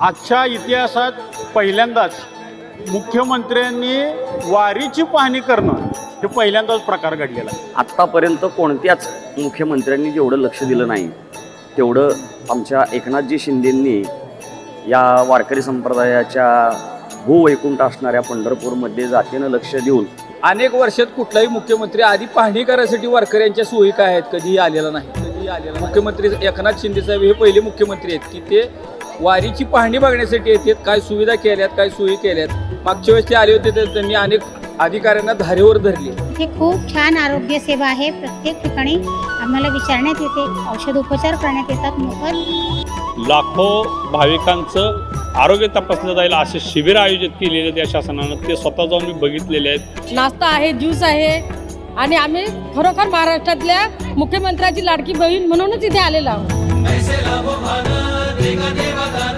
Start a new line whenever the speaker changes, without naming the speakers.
आजच्या इतिहासात पहिल्यांदाच मुख्यमंत्र्यांनी वारीची पाहणी करणं हे पहिल्यांदाच प्रकार घडलेला आहे.
आत्तापर्यंत कोणत्याच मुख्यमंत्र्यांनी जेवढं लक्ष दिलं नाही तेवढं आमच्या एकनाथजी शिंदेंनी या वारकरी संप्रदायाच्या भूवैकुंठ असणाऱ्या पंढरपूरमध्ये जातीनं लक्ष देऊन
अनेक वर्षात कुठलाही मुख्यमंत्री आधी पाहणी करायसाठी वारकऱ्यांच्या सोयी काय आहेत? कधीही आलेला नाही. कधीही आलेला. मुख्यमंत्री एकनाथ शिंदे साहेब हे पहिले मुख्यमंत्री आहेत की ते वारीची पाहणी बघण्यासाठी येतात. काय सुविधा केल्यात काय सोयी केल्यात. मागच्या वेळेस ते आले होते तर त्यांनी अनेक अधिकाऱ्यांना धारेवर धरले.
इथे खूप छान आरोग्य सेवा आहे. प्रत्येक ठिकाणी आम्हाला विचारण्यात येते. औषधोपचार करण्यात येतात. मोफत.
लाखो भाविकांचं आरोग्य तपासलं जाईल असे शिबिर आयोजित केलेले त्या शासनानं. ते स्वतः जाऊन मी बघितलेले आहेत.
नाश्ता आहे ज्यूस आहे. आणि आम्ही खरोखर महाराष्ट्रातल्या मुख्यमंत्र्याची लाडकी बहीण म्हणूनच इथे आलेलो आहोत.
tenga nevada.